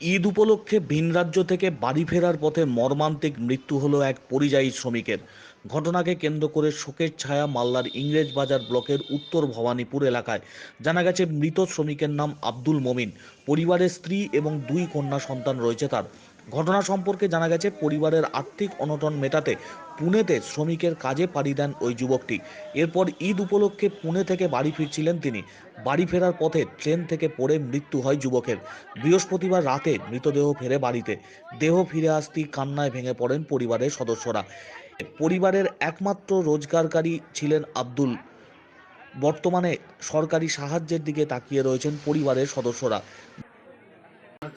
ঈদ উপলক্ষে ভিন রাজ্য থেকে বাড়ি ফেরার পথে মর্মান্তিক মৃত্যু হলো এক পরিযায়ী শ্রমিকের। ঘটনাকে কেন্দ্র করে শোকের ছায়া মাল্লার ইংরেজ বাজার ব্লকের উত্তর ভবানীপুর এলাকায়। জানা গেছে, মৃত শ্রমিকের নাম আব্দুল মমিন। পরিবারের স্ত্রী এবং দুই কন্যা সন্তান রয়েছে তার। ঘটনা সম্পর্কে জানা গেছে, পরিবারের আর্থিক অনটন মেটাতে পুনেতে শ্রমিকের কাজে পাড়ি দেন ওই যুবকটি। এরপর ঈদ উপলক্ষে পুনে থেকে বাড়ি ফিরছিলেন তিনি। বাড়ি ফেরার পথে ট্রেন থেকে পড়ে মৃত্যু হয় যুবকের। বৃহস্পতিবার রাতে মৃতদেহ ফেরে বাড়িতে। দেহ ফিরে আসতেই কান্নায় ভেঙে পড়েন পরিবারের সদস্যরা। পরিবারের একমাত্র রোজগারকারী ছিলেন আব্দুল। বর্তমানে সরকারি সাহায্যের দিকে তাকিয়ে রয়েছেন পরিবারের সদস্যরা।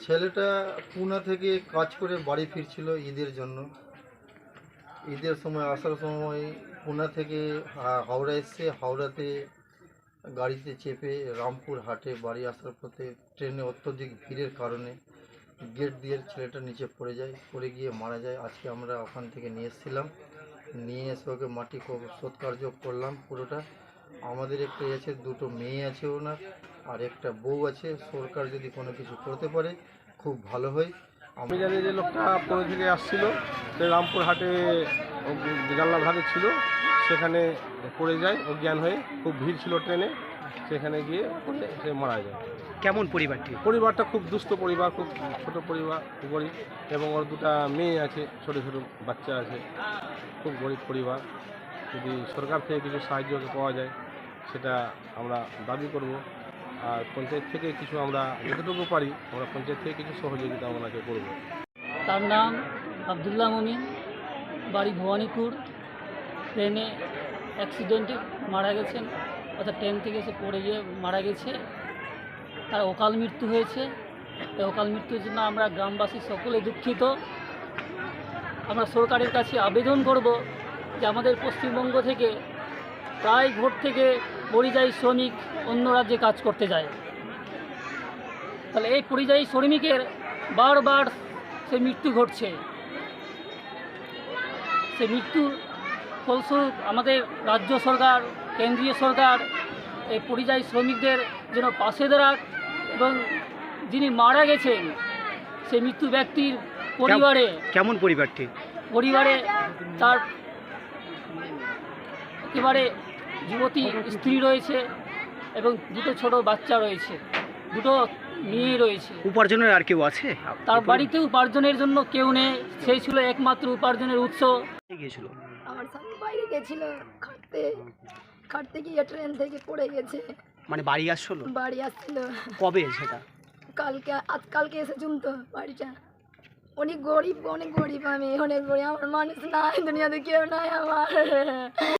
ছেলেটা পুনা থেকে কাজ করে বাড়ি ফিরছিল ঈদের জন্য। ঈদের সময়, আসার সময় পুনা থেকে হাওড়া এসছে। হাওড়াতে গাড়িতে চেপে রামপুর হাটে বাড়ি আসার পথে ট্রেনে অত্যধিক ভিড়ের কারণে গেট দিয়ে ছেলেটা নিচে পড়ে যায়, পড়ে গিয়ে মারা যায়। আজকে আমরা ওখান থেকে নিয়ে এসেছিলাম। নিয়ে এসে ওকে মাটি সৎকার্য করলাম পুরোটা। আমাদের একটা আছে দুটো মেয়ে আছে ওনার। আর একটা বউ আছে সরকার যদি কোনো কিছু করতে পারে খুব ভালো হয়। আমি জানি যে লোকটা পুনে থেকে আসছিল সে রামপুর হাটে জানলা ভাগে ছিল সেখানে পড়ে যায় অজ্ঞান হয়ে খুব ভিড় ছিল ট্রেনে সেখানে গিয়ে পড়ে সে মারা যায়। কেমন পরিবারটি? পরিবারটা খুব দুস্থ পরিবার খুব ছোট পরিবার গরিব এবং ওর দুটা মেয়ে আছে ছোট ছোট বাচ্চা আছে খুব গরিব পরিবার। যদি সরকার থেকে কিছু সাহায্য পাওয়া যায় সেটা আমরা দাবি করব। আর পঞ্চায়েত থেকে কিছু আমরা যতটুকু পারি, আমরা পঞ্চায়েত থেকে কিছু সহযোগিতা আপনাকে করব। তার নাম আবদুল্লাহ মমিন বাড়ি ভবানীপুর। ট্রেনে অ্যাক্সিডেন্টে মারা গেছেন, অর্থাৎ ট্রেন থেকে এসে পড়ে গিয়ে মারা গেছে। তার অকাল মৃত্যু হয়েছে। এই অকাল মৃত্যুর জন্য আমরা গ্রামবাসী সকলে দুঃখিত। আমরা সরকারের কাছে আবেদন করব যে আমাদের পশ্চিমবঙ্গ থেকে প্রায় ভোট থেকে পরিযায়ী শ্রমিক অন্য রাজ্যে কাজ করতে যায়। তাহলে এই পরিযায়ী শ্রমিকের বারবার সে মৃত্যু ঘটছে। সে মৃত্যুর ফলস্বরূপ আমাদের রাজ্য সরকার কেন্দ্রীয় সরকার এই পরিযায়ী শ্রমিকদের যেন পাশে দাঁড়াক এবং যিনি মারা গেছেন সে মৃত্যু ব্যক্তির পরিবারে কেমন পরিবারটি? পরিবারে তার একেবারে যুবতী স্ত্রী রয়েছে এবং দুটো ছোট বাচ্চা রয়েছে দুটো মেয়ে রয়েছে। উপার্জনের আর কেউ আছে? তার বাড়িতে উপার্জনের জন্য কেউ নেই সেই ছিল একমাত্র উপার্জনের উৎস। গিয়েছিল? আমার স্বামী বাইরে গেছিল খাটতে খাটতে গিয়ে ট্রেন থেকে পড়ে গেছে। মানে বাড়ি আসছিল? বাড়ি আসছিল। কবে সেটা? কালকে আজ কালকে এসেছুম তো বাড়িটা। অনেক গরিব অনেক গরিব আমি অনেক গরিব। আমার মানুষ নাই দুনিয়াতে কেউ নাই আমার।